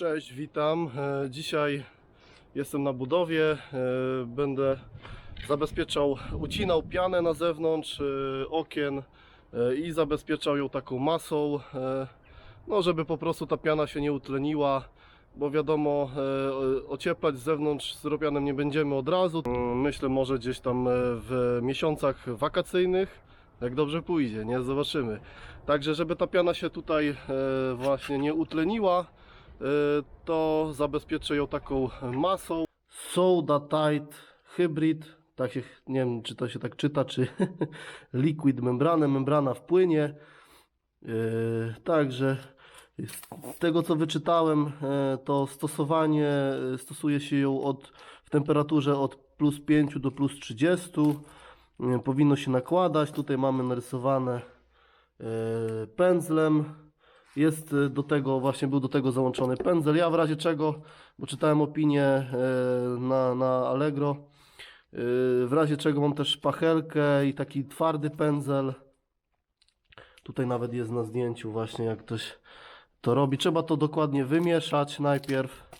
Cześć, witam. E, Dzisiaj jestem na budowie. E, Będę zabezpieczał, ucinał pianę na zewnątrz e, okien i zabezpieczał ją taką masą, no żeby po prostu ta piana się nie utleniła, bo wiadomo, ocieplać z zewnątrz styropianem nie będziemy od razu. Mm, Myślę może gdzieś tam w miesiącach wakacyjnych, jak dobrze pójdzie, nie? Zobaczymy. Także żeby ta piana się tutaj właśnie nie utleniła, to zabezpieczę ją taką masą. Soda Tide Hybrid, tak się, nie wiem czy to się tak czyta, czy liquid membrana, membrana w płynie. E, Także z tego co wyczytałem, e, to stosowanie, e, stosuje się ją od, w temperaturze od plus 5 do plus 30. E, Powinno się nakładać. Tutaj mamy narysowane e, pędzlem. Jest e, do tego, właśnie był do tego załączony pędzel. Ja w razie czego, bo czytałem opinię e, na, na Allegro, e, w razie czego mam też szpachelkę i taki twardy pędzel. Tutaj nawet jest na zdjęciu właśnie jak ktoś to robi. Trzeba to dokładnie wymieszać najpierw.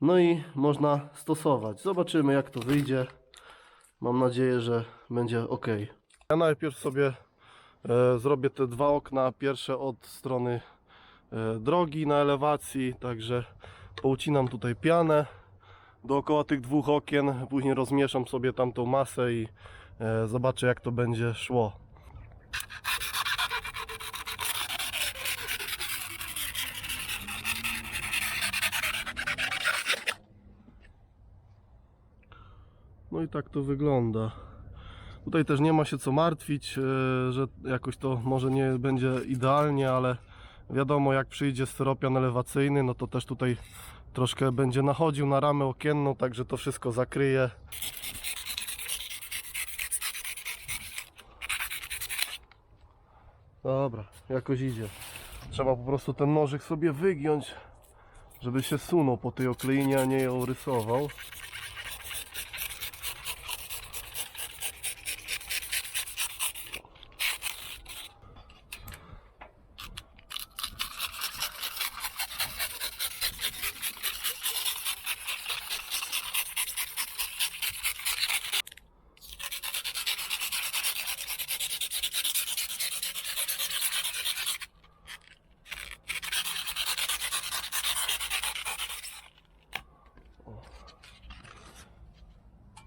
No i można stosować. Zobaczymy jak to wyjdzie. Mam nadzieję, że będzie ok. Ja najpierw sobie zrobię te dwa okna. Pierwsze od strony e, drogi na elewacji. Także poucinam tutaj pianę dookoła tych dwóch okien. Później rozmieszam sobie tamtą masę i e, zobaczę jak to będzie szło. No i tak to wygląda. Tutaj też nie ma się co martwić, e, że jakoś to może nie będzie idealnie, ale wiadomo jak przyjdzie styropian elewacyjny, no to też tutaj troszkę będzie nachodził na ramę okienną, także to wszystko zakryje. Dobra, jakoś idzie. Trzeba po prostu ten nożyk sobie wygiąć, żeby się sunął po tej okleinie, a nie ją rysował.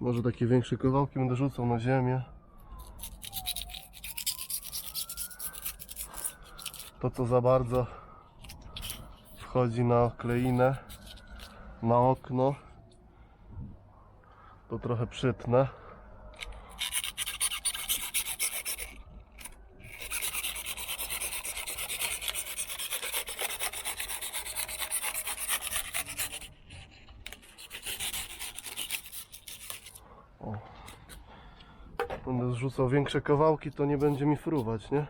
Może takie większe kawałki będę rzucał na ziemię. To co za bardzo wchodzi na kleinę, na okno, to trochę przytnę. Będę zrzucał większe kawałki, to nie będzie mi fruwać, nie?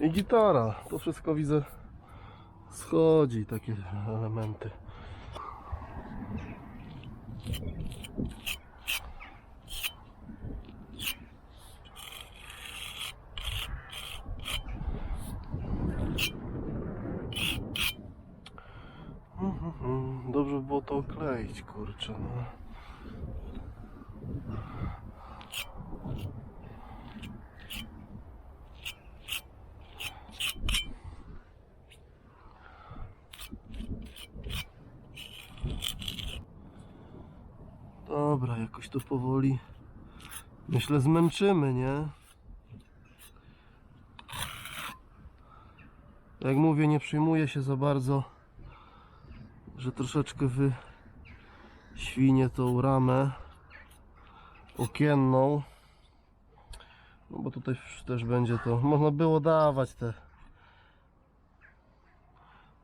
I gitara. To wszystko widzę schodzi, takie elementy. Mhm, Dobrze by było to okleić, kurczę, no. Dobra, jakoś to powoli myślę zmęczymy, nie? Jak mówię, nie przyjmuję się za bardzo, że troszeczkę wy świnie tą ramę okienną. No bo tutaj też będzie to. Można było dawać te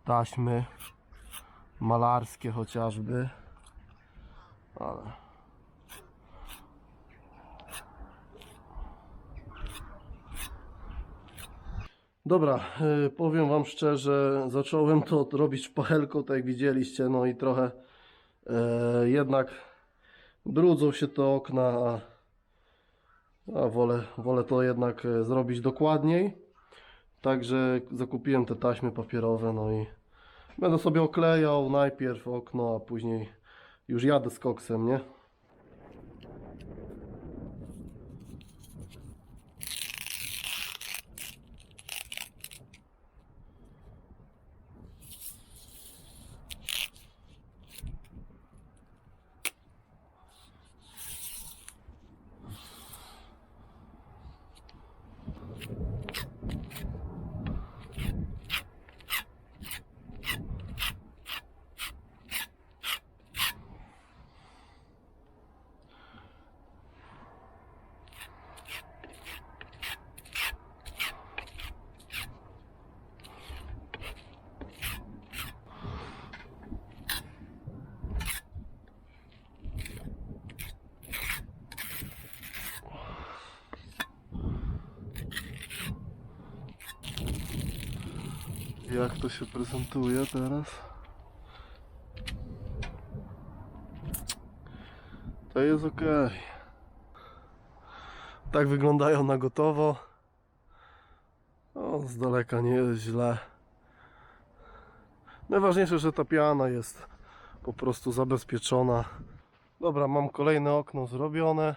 taśmy malarskie chociażby. Ale. Dobra, y, powiem Wam szczerze, zacząłem to robić szpachelką, tak jak widzieliście, no i trochę e, jednak brudzą się te okna, a, a wolę, wolę to jednak e, zrobić dokładniej. Także zakupiłem te taśmy papierowe, no i będę sobie oklejał najpierw okno, a później już jadę z koksem, nie? Jak to się prezentuje teraz? To jest ok. Tak wyglądają na gotowo. O, z daleka nie jest źle. Najważniejsze, że ta piana jest po prostu zabezpieczona. Dobra, mam kolejne okno zrobione.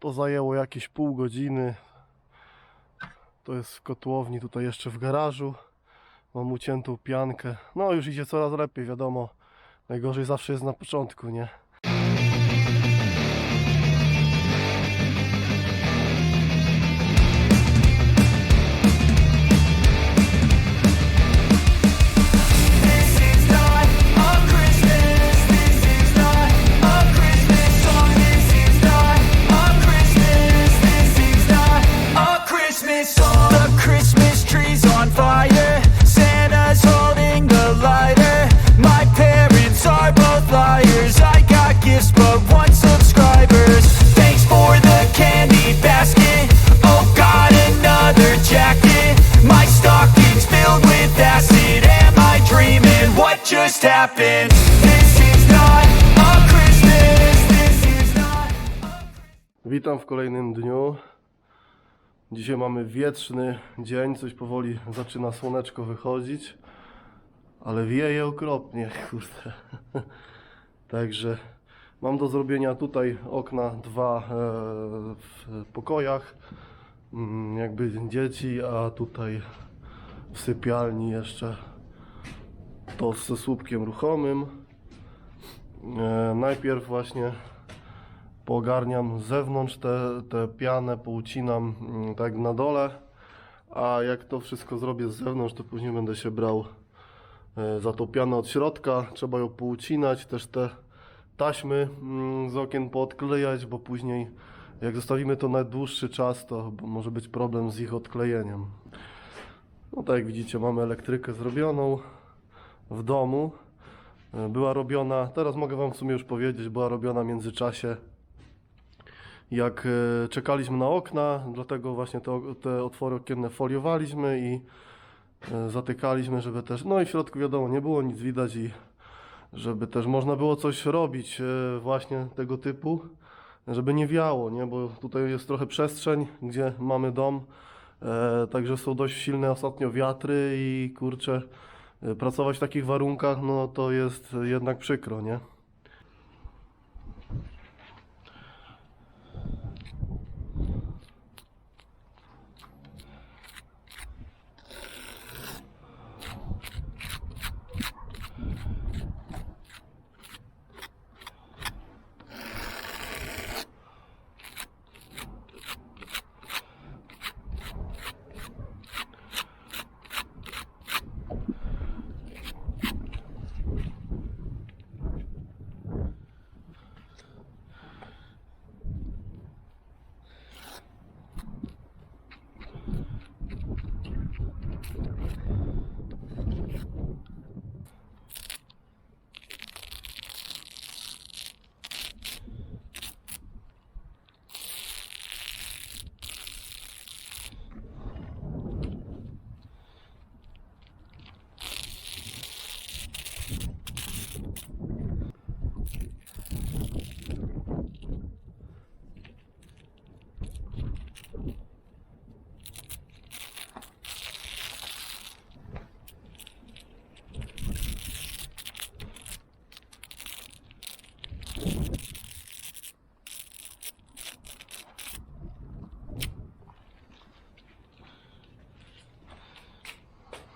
To zajęło jakieś pół godziny. To jest w kotłowni, tutaj jeszcze w garażu. Mam uciętą piankę. No już idzie coraz lepiej, wiadomo. Najgorzej zawsze jest na początku, nie? Just happened? This is not a Christmas. This is not. Witam w kolejnym dniu. Dzisiaj mamy wietrzny dzień, coś powoli zaczyna słoneczko wychodzić, ale wieje okropnie, kurde. Także mam do zrobienia tutaj okna dwa e, w pokojach, mm, jakby dzieci, a tutaj w sypialni jeszcze to ze słupkiem ruchomym. E, najpierw właśnie poogarniam z zewnątrz tę te pianę, poucinam mm, tak na dole, a jak to wszystko zrobię z zewnątrz, to później będę się brał e, za tą pianę od środka. Trzeba ją poucinać, też te taśmy mm, z okien poodklejać, bo później jak zostawimy to na dłuższy czas, to może być problem z ich odklejeniem. No tak jak widzicie, mamy elektrykę zrobioną w domu. E, Była robiona, teraz mogę Wam w sumie już powiedzieć, była robiona w międzyczasie jak e, czekaliśmy na okna, dlatego właśnie te, te otwory okienne foliowaliśmy i e, zatykaliśmy, żeby też, no i w środku wiadomo, nie było nic widać i żeby też można było coś robić właśnie tego typu, żeby nie wiało, nie, bo tutaj jest trochę przestrzeń, gdzie mamy dom, także są dość silne ostatnio wiatry i kurczę, pracować w takich warunkach, no to jest jednak przykro, nie?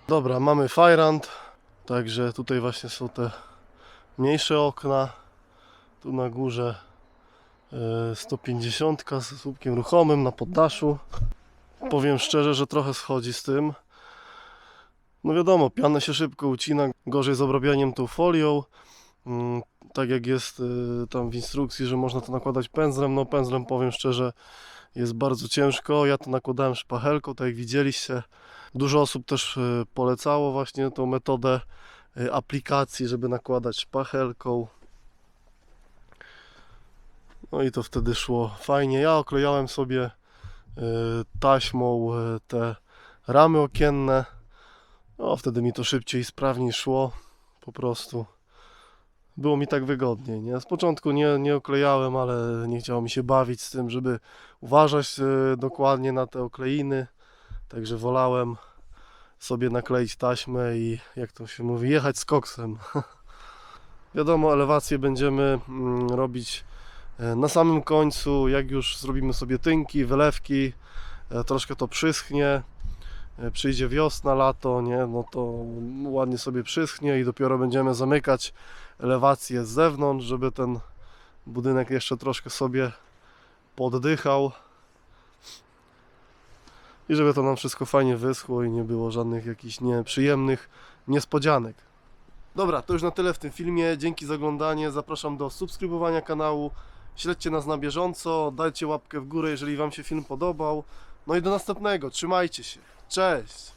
Dobra, mamy Fajrant, także tutaj właśnie są te mniejsze okna. Tu na górze e, 150 z słupkiem ruchomym na poddaszu. Powiem szczerze, że trochę schodzi z tym. No wiadomo, pianę się szybko ucina, gorzej z obrabianiem tą folią. Mm, Tak jak jest y, tam w instrukcji, że można to nakładać pędzlem, no pędzlem powiem szczerze jest bardzo ciężko. Ja to nakładałem szpachelką, tak jak widzieliście. Dużo osób też y, polecało właśnie tą metodę y, aplikacji, żeby nakładać szpachelką. No i to wtedy szło fajnie. Ja oklejałem sobie y, taśmą te ramy okienne. No wtedy mi to szybciej i sprawniej szło. Po prostu było mi tak wygodniej. Nie? Z początku nie, nie oklejałem, ale nie chciało mi się bawić z tym, żeby uważać dokładnie na te okleiny. Także wolałem sobie nakleić taśmę i jak to się mówi, jechać z koksem. Wiadomo, elewację będziemy mm, robić e, na samym końcu, jak już zrobimy sobie tynki, wylewki, e, troszkę to przyschnie, e, przyjdzie wiosna, lato, nie, no to ładnie sobie przyschnie i dopiero będziemy zamykać elewację z zewnątrz, żeby ten budynek jeszcze troszkę sobie poddychał i żeby to nam wszystko fajnie wyschło i nie było żadnych jakichś nieprzyjemnych niespodzianek. Dobra, to już na tyle w tym filmie. Dzięki za oglądanie. Zapraszam do subskrybowania kanału. Śledźcie nas na bieżąco. Dajcie łapkę w górę, jeżeli Wam się film podobał. No i do następnego. Trzymajcie się. Cześć!